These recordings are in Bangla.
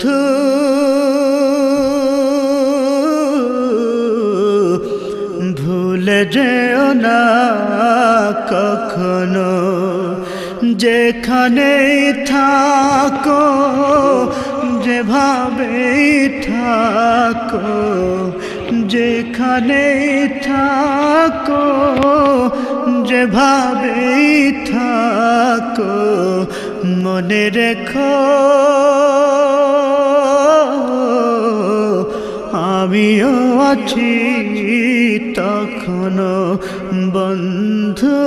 বন্ধু। ভুলে যেও না কখনো যেখানে থাকো যেভাবে থাকো যেখানে থাকো যেভাবে থাকো, মনে রেখো। আছি তখনো বন্ধু।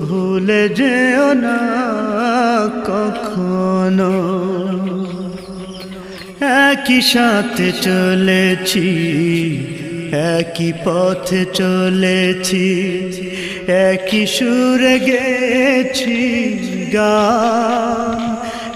ভুলে যেও না কখনো। একই সাথে চলেছি, একই পথে চলেছি, একই সুরে গেছি গা।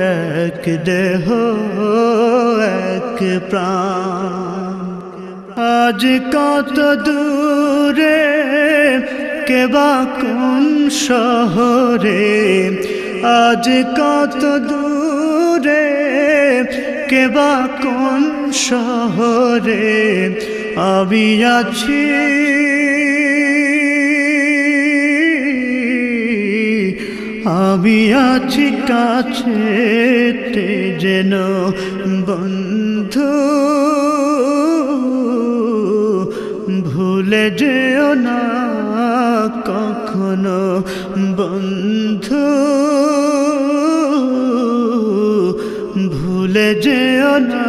এক দেহ, এক প্রাণ। আজ কত দূরে কেবা কোন শহরে? আজ কত দূরে কেবা কোন শহরে? আমি আছি আমি আছি কাছে তে যেন বন্ধু। ভুলে যেও না কখনো বন্ধু। ভুলে যেও না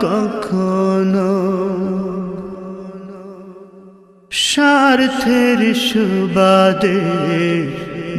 কখনো। স্বার্থের সুবাদে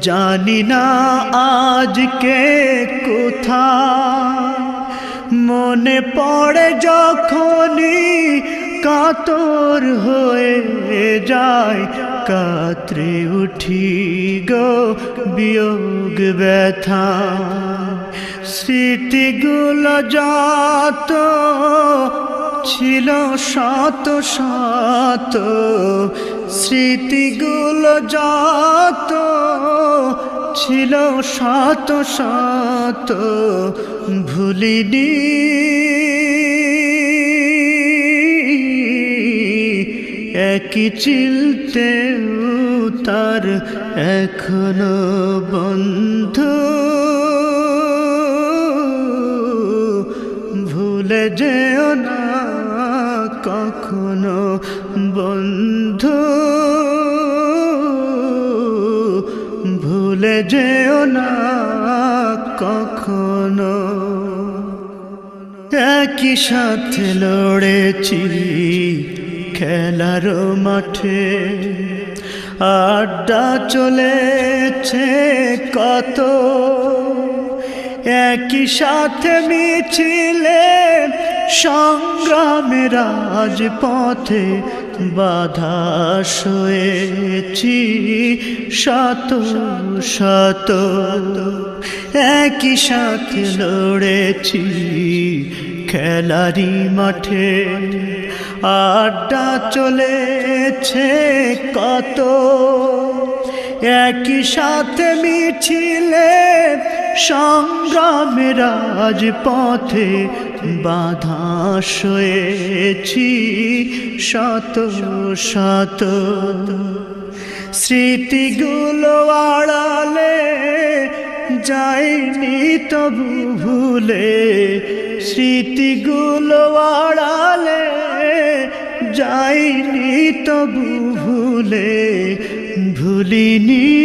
জানি না আজকে কোথা মনে পড়ে যখনই কাতর হয়ে যায়, কাত্রে উঠি গো বিয়োগ ব্যথা। স্মৃতিগুলো যত ছিল, শত শত, স্মৃতিগুলো যত ছিল শত শত ভুলিনি। একই চিলতে তার এখনও বন্ধু। ভুলে যেও না কখনো বন্ধু। যেও না কখনো। একই সাথে লড়েছি খেলার মাঠে। আড্ডা চলেছে কত। একই সাথে মিছিলে সংগ্রামের রাজপথে বাধা শোয়েছি শত শত, একই সাথে লড়েছি খেলারি মাঠে। আড্ডা চলেছে কত, একই সাথে মিছিলে সংগ্রামে রাজপথে বাধা শয়েছি শত শত। স্মৃতিগুলো আড়ালে যাইনি তবু ভুলে। স্মৃতিগুলো আড়ালে যাইনি তবু ভুলে। ভুলিনি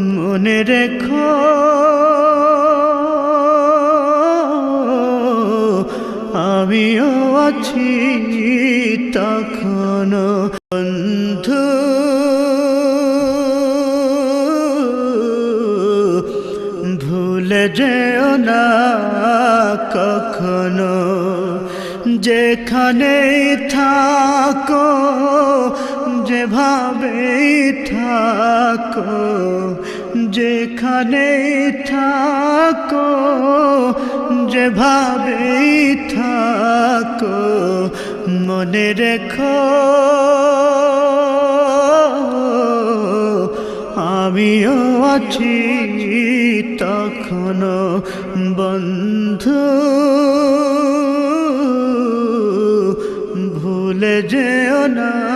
মনে রেখো। আমিও আছি তখনো বন্ধু। ভুলে যেও না কখনো। যেখানে থাকো যেভাবে থাকো, যেখানে থাকো যেভাবে থাকো, মনে রেখো, আমিও আছি তখনো বন্ধু। ভুলে যেও না।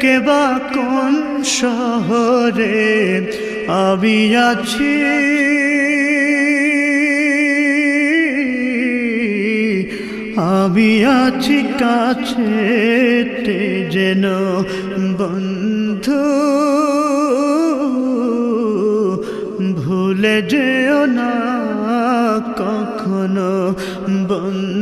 কেবা কোন শহরে আমি আছি? আমি আছি কাছে যেন বন্ধু। ভুলে যেও না কখনো বন্ধু।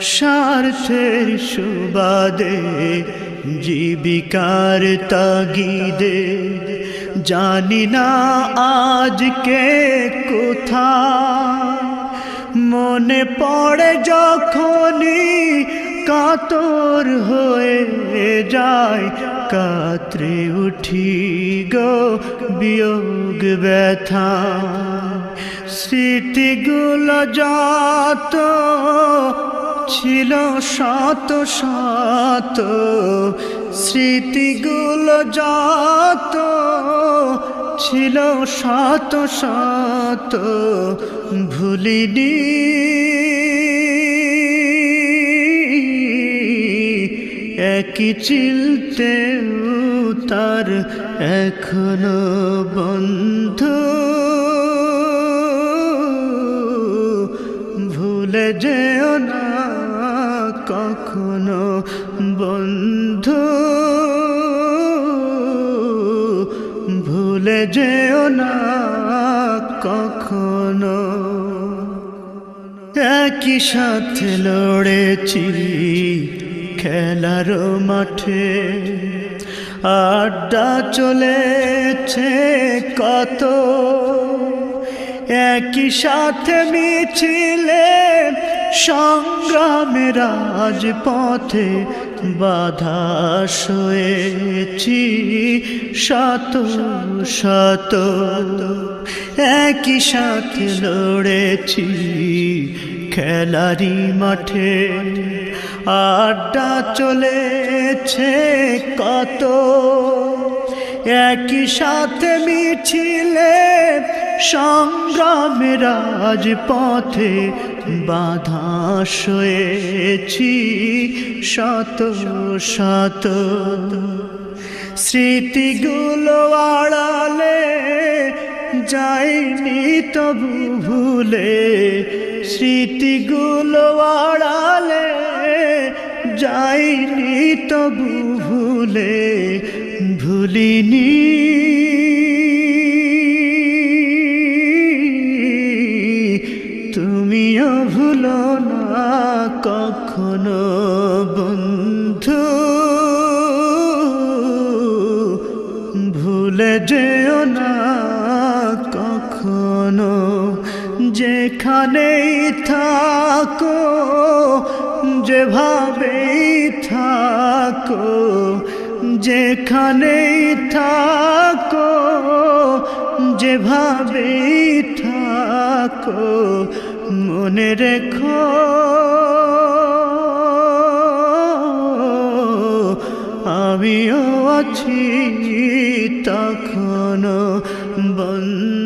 স্বার্থের সুবাদে, জীবিকার তাগিদে। জানি না আজকে কোথা মনে পড়ে যখনই কাতর হয়ে যায়, কাতরে উঠি গো বিয়োগ ব্যথা। স্মৃতিগুলো যত ছিল শত শত স্মৃতিগুলো যত ছিল শত শত ভুলিনি। একই চিলতে তার এখনও বন্ধু। ভুলে যেও না কখনো বন্ধু? ভুলে যেও না কখনো। একই সাথে লড়েছি খেলার মাঠে। আড্ডা চলেছে কত? একই সাথে মিছিলে সংগ্রামে রাজপথে বাধা সয়েছি। শত শত, একই সাথে লড়েছি খেলারি মাঠে। আড্ডা চলেছে কত, একই সাথে মিছিলে সংগ্রামে রাজপথে বাধা সয়েছি শত শত। স্মৃতিগুলো আড়ালে যাইনি তবু ভুলে। স্মৃতিগুলো আড়ালে যাইনি তবু ভুলে। ভুলিনি যেখানেই থাকো যেভাবেই থাকো যেখানেই থাকো যেভাবেই থাকো মনে রেখো। আমিও আছি তখনো বন্ধু